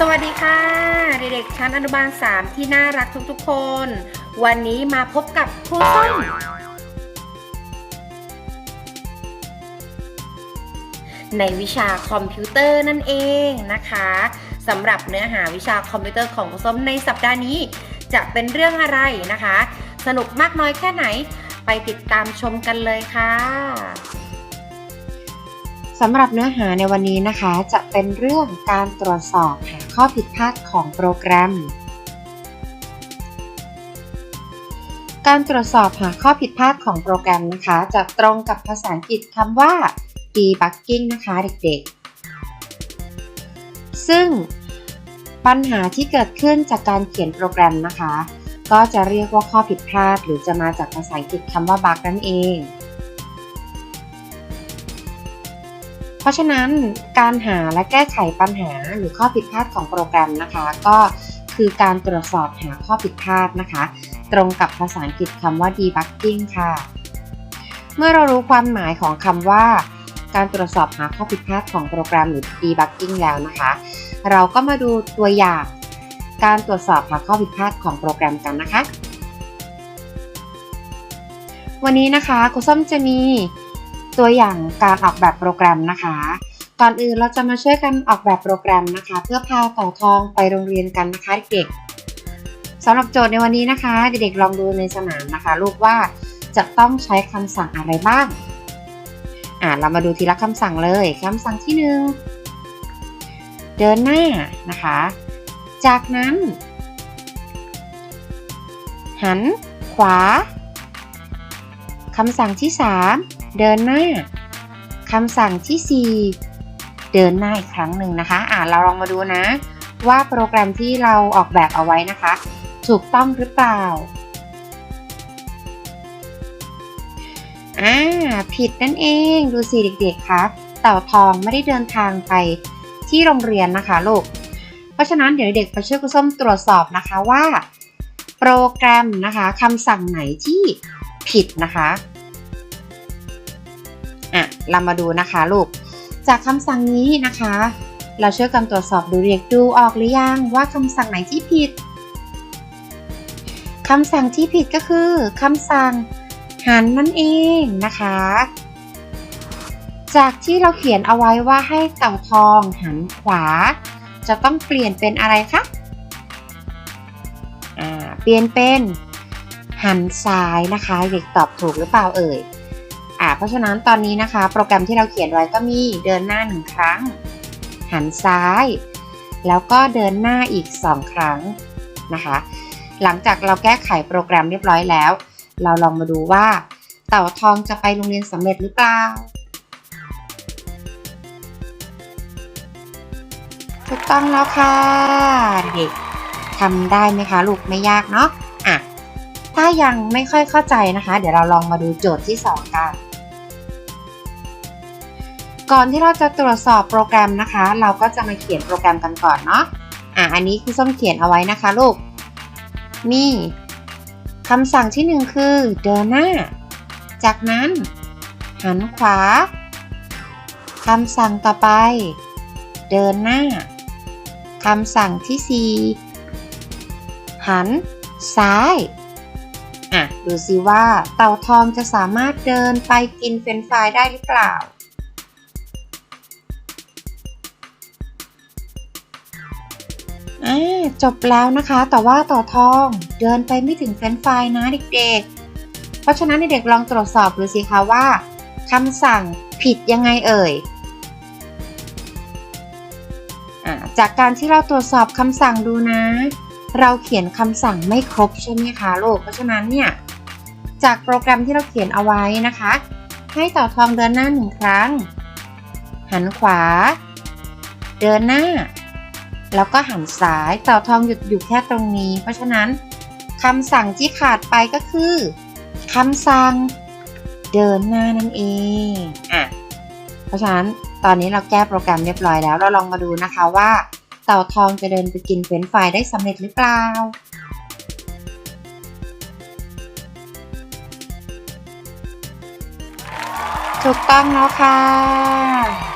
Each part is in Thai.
สวัสดีค่ะ เด็กๆชั้นอนุบาล 3 ที่น่ารักทุกๆคน วันนี้มาพบกับครูส้มในวิชาคอมพิวเตอร์นั่นเองนะคะสำหรับเนื้อหาวิชาคอมพิวเตอร์ของครูส้มในสัปดาห์นี้ จะเป็นเรื่องอะไรนะคะ สนุกมากน้อยแค่ไหนไปติดตามชมกันเลยค่ะสำหรับเนื้อหาในวันนี้นะคะ จะเป็นเรื่องการตรวจสอบห ข้อผิดพลาดของโปรแกรม การตรวจสอบหาข้อผิดพลาดของโปรแกรมนะคะ จะตรงกับภาษาอังกฤษคำว่า debugging นะคะเด็กๆ ซึ่งปัญหาที่เกิดขึ้นจากการเขียนโปรแกรมนะคะ ก็จะเรียกว่าข้อผิดพลาด หรือจะมาจากภาษาอังกฤษคำว่า bug นั่นเอง ราะฉะนั้นการหาและแก้ไขปัญหาหรือข้อผิดพลาดของโปรแกรมนะคะ ก็คือการตรวจสอบหาข้อผิดพลาดนะคะ ตรงกับภาษาอังกฤษคำว่า debugging ค่ะ เมื่อเรารู้ความหมายของคำว่า การตรวจสอบหาข้อผิดพลาดของโปรแกรมหรือ debugging แล้วนะคะ เราก็มาดูตัวอย่าง การตรวจสอบหาข้อผิดพลาดของโปรแกรมกันนะคะ วันนี้นะคะครูส้มจะมี ตัวอย่างการออกแบบโปรแกรมนะคะ ก่อนอื่นเราจะมาช่วยกันออกแบบโปรแกรมนะคะ เพื่อพาเต่าทองไปโรงเรียนกันนะคะเด็กๆสำหรับโจทย์ในวันนี้นะคะ เด็กๆลองดูในสนามนะคะลูกว่าจะต้องใช้คำสั่งอะไรบ้าง อ่าเรามาดูทีละคำสั่งเลยคำสั่งที่หนึ่งเดินหน้านะคะ จากนั้น หัน ขวาคำสั่งที่ 3 เดินหน้าคำสั่งที่ 4 เดินหน้าอีกครั้งหนึ่งนะคะอ่าเราลองมาดูนะ ว่าโปรแกรมที่เราออกแบบเอาไว้นะคะ ถูกต้องหรือเปล่าอ่าผิดนั่นเองดูสิเด็กๆคะเต่าทองไม่ได้เดินทางไปที่โรงเรียนนะคะลูกเพราะฉะนั้นเดี๋ยวเด็กไปช่วยคุณส้มตรวจสอบนะคะว่า โปรแกรมนะคะคำสั่งไหนที่ผิดนะคะอะ เรามาดูนะคะลูก จากคำสั่งนี้นะคะ เราช่วยกันตรวจสอบดูเรียกดูออกหรือยังว่าคำสั่งไหนที่ผิดคำสั่งที่ผิดก็คือคำสั่งหันนั่นเองนะคะ จากที่เราเขียนเอาไว้ว่าให้เต่าทองหันขวา จะต้องเปลี่ยนเป็นอะไรคะเปลี่ยนเป็นหันซ้ายนะคะ เด็กตอบถูกหรือเปล่าเอ่ย อ่าเพราะฉะนั้นตอนนี้นะคะ โปรแกรมที่เราเขียนไว้ก็มีเดินหน้าหนึ่งครั้ง หันซ้าย แล้วก็เดินหน้าอีก 2 ครั้งนะคะ หลังจากเราแก้ไขโปรแกรมเรียบร้อยแล้ว เราลองมาดูว่า เต่าทองจะไปโรงเรียนสำเร็จหรือเปล่าถูกต้องแล้วค่ะเด็กทำได้ไหมคะลูกไม่ยากเนาะอะถ้ายังไม่ค่อยเข้าใจนะคะ เดี๋ยวเราลองมาดูโจทย์ที่ 2 กัน ก่อนที่เราจะตรวจสอบโปรแกรมนะคะ เราก็จะมาเขียนโปรแกรมกันก่อนเนาะอะอันนี้คือส้มเขียนเอาไว้นะคะลูก มีคำสั่งที่1คือเดินหน้า จากนั้น หันขวาคำสั่งต่อไป เดินหน้าคำสั่งที่ 4 หัน ซ้าย อะ ดูสิว่าเต่าทองจะสามารถเดินไปกินเฟรนฟรายได้หรือเปล่า อ่าจบแล้วนะคะ แต่ว่าต่าทองเดินไปไม่ถึงเฟรนช์ฟนะเด็กๆ เพราะฉะนั้นเด็กๆลองตรวจสอบดูสิคะว่าคำสั่งผิดยังไงเอ่ยอจากการที่เราตรวจสอบคำสั่งดูนะ เราเขียนคำสั่งไม่ครบใช่ไหมคะลูกเพราะฉะนั้นเนี่ยจากโปรแกรมที่เราเขียนเอาไว้นะคะ ให้ต่าทองเดินหน้าหนึ่งครั้ง หันขวา เดินหน้า แล้วก็หันซ้ายเต่าทองหยุดอยู่แค่ตรงนี้ เพราะฉะนั้นคำสั่งที่ขาดไปก็คือคำสั่งเดินหน้านั่นเองอะเพราะฉะนั้นตอนนี้เราแก้โปรแกรมเรียบร้อยแล้ว เราลองมาดูนะคะว่า เต่าทองจะเดินไปกินเฟรนฟรายได้สำเร็จหรือเปล่าถูกต้องแล้วค่ะ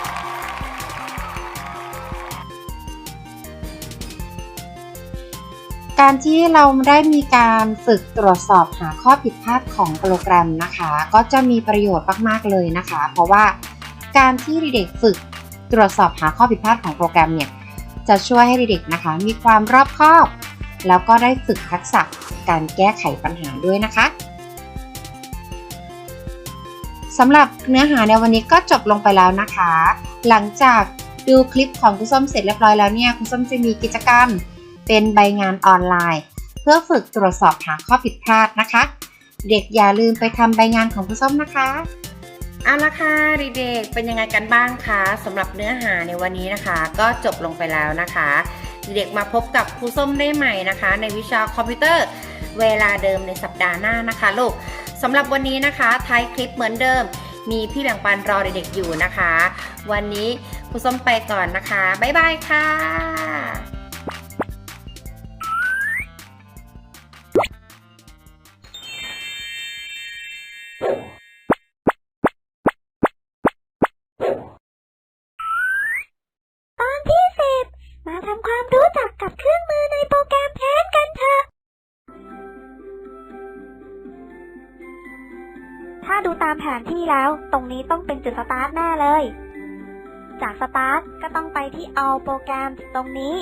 การที่เราได้มีการฝึกตรวจสอบหาข้อผิดพลาดของโปรแกรมนะคะ ก็จะมีประโยชน์มากๆเลยนะคะ เพราะว่าการที่เด็กฝึกตรวจสอบหาข้อผิดพลาดของโปรแกรมเนี่ยจะช่วยให้เด็กๆนะคะ มีความรอบคอบ แล้วก็ได้ฝึกทักษะการแก้ไขปัญหาด้วยนะคะสำหรับเนื้อหาในวันนี้ก็จบลงไปแล้วนะคะ หลังจากดูคลิปของคุณส้มเสร็จเรียบร้อยแล้วเนี่ยคุณส้มจะมีกิจกรรม เป็นใบงานออนไลน์ เพื่อฝึกตรวจสอบหาข้อผิดพลาดนะคะ เด็กอย่าลืมไปทำใบงานของคุณส้มนะคะเอาละค่ะเด็กๆเป็นยังไงกันบ้างคะสำหรับเนื้อหาในวันนี้นะคะ ก็จบลงไปแล้วนะคะ เด็กมาพบกับครูส้มได้ใหม่นะคะ ในวิชาคอมพิวเตอร์เวลาเดิมในสัปดาห์หน้านะคะลูกสำหรับวันนี้นะคะท้ายคลิปเหมือนเดิม มีพี่แบ่งปันรอเด็กๆอยู่นะคะ วันนี้ครูส้มไปก่อนนะคะ บ๊ายบายค่ะ ทำความรู้จักกับเครื่องมือในโปรแกรมแทนกันเถอะ ถ้าดูตามแผนที่แล้ว ตรงนี้ต้องเป็นจุดสตาร์ทแน่เลย จากสตาร์ทก็ต้องไปที่เอาโปรแกรมตรงนี้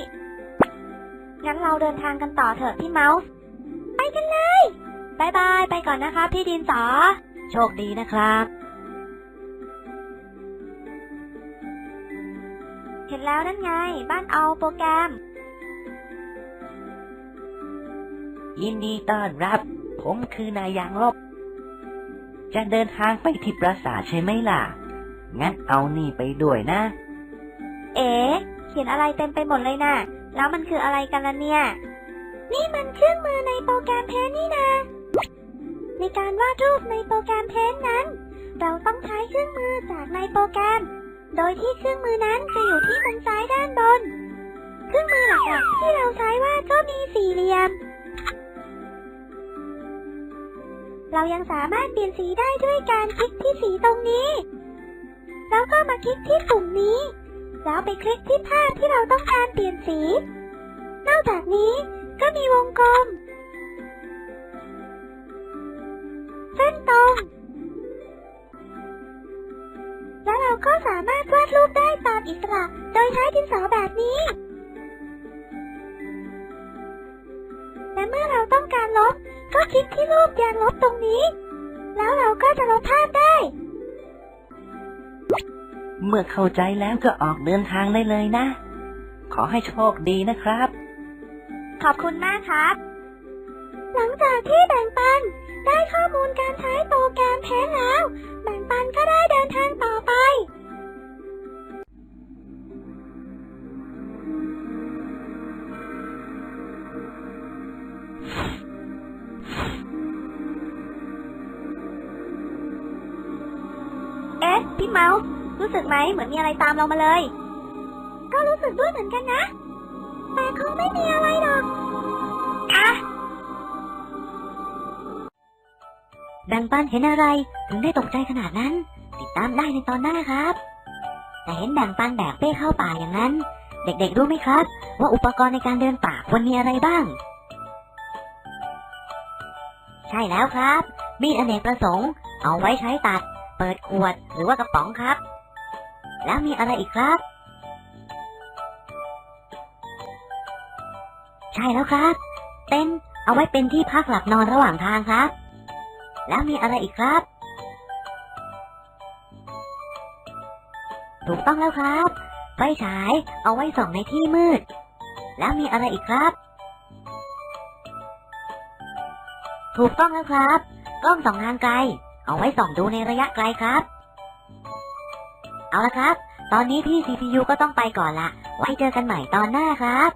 งั้นเราเดินทางกันต่อเถอะพี่เมาส์ ไปกันเลยบายบาย ไปก่อนนะคะพี่ดินสอ โชคดีนะครับ นแล้วนั่นไง บ้านเอาโปรแกรม ยินดีต้อนรับ ผมคือนายยางลบ จะเดินทางไปที่ปราสาทใช่ไหมล่ะ งั้นเอานี่ไปด้วยนะ เอ๋เขียนอะไรเต็มไปหมดเลยน่ะ แล้วมันคืออะไรกันล่ะเนี่ย นี่มันเครื่องมือในโปรแกรมเพนนี่นะในการวาดรูปในโปรแกรมเพนนั้น เราต้องใช้เครื่องมือจากในโปรแกรม โดยที่เครื่องมือนั้นจะอยู่ที่มุมซ้ายด้านบน เครื่องมือหลักๆที่เราใช้วาดก็มีสี่เหลี่ยม เรายังสามารถเปลี่ยนสีได้ด้วยการคลิกที่สีตรงนี้ แล้วก็มาคลิกที่ปุ่มนี้ แล้วไปคลิกที่ภาพที่เราต้องการเปลี่ยนสี นอกจากนี้ก็มีวงกลม เส้นตรง เราก็สามารถวาดรูปได้ตามอิสระ โดยใช้ดินสอแบบนี้ และเมื่อเราต้องการลบ ก็คลิกที่รูปยางลบตรงนี้ แล้วเราก็จะลบภาพได้ เมื่อเข้าใจแล้วก็ออกเดินทางได้เลยนะ ขอให้โชคดีนะครับ ขอบคุณมากครับ หลังจากที่แบ่งปัน เอ๊ะ พี่เมาส์รู้สึกไหมเหมือนมีอะไรตามเรามาเลย ก็รู้สึกด้วยเหมือนกันนะ แต่คงไม่มีอะไรหรอกอะดังปันเห็นอะไรถึงได้ตกใจขนาดนั้น ติดตามได้ในตอนหน้าครับ แต่เห็นแบงปันแบกเป้เข้าป่าอย่างนั้น เด็กๆรู้ไหมครับ ว่าอุปกรณ์ในการเดินป่าควรมีอะไรบ้าง ใช่แล้วครับ มีดอเนกประสงค์ เอาไว้ใช้ตัด เปิดขวดหรือว่ากระป๋องครับ แล้วมีอะไรอีกครับ ใช่แล้วครับ เต็นเอาไว้เป็นที่พักหลับนอนระหว่างทางครับ แล้วมีอะไรอีกครับ ถูกต้องแล้วครับ ไฟฉายเอาไว้ส่องในที่มืด แล้วมีอะไรอีกครับ ถูกต้องแล้วครับ กล้องส่องทางไกล เอาไว้ส่องดูในระยะไกลครับ เอาละครับ ตอนนี้พี่ CPU ก็ต้องไปก่อนละ ไว้เจอกันใหม่ตอนหน้าครับ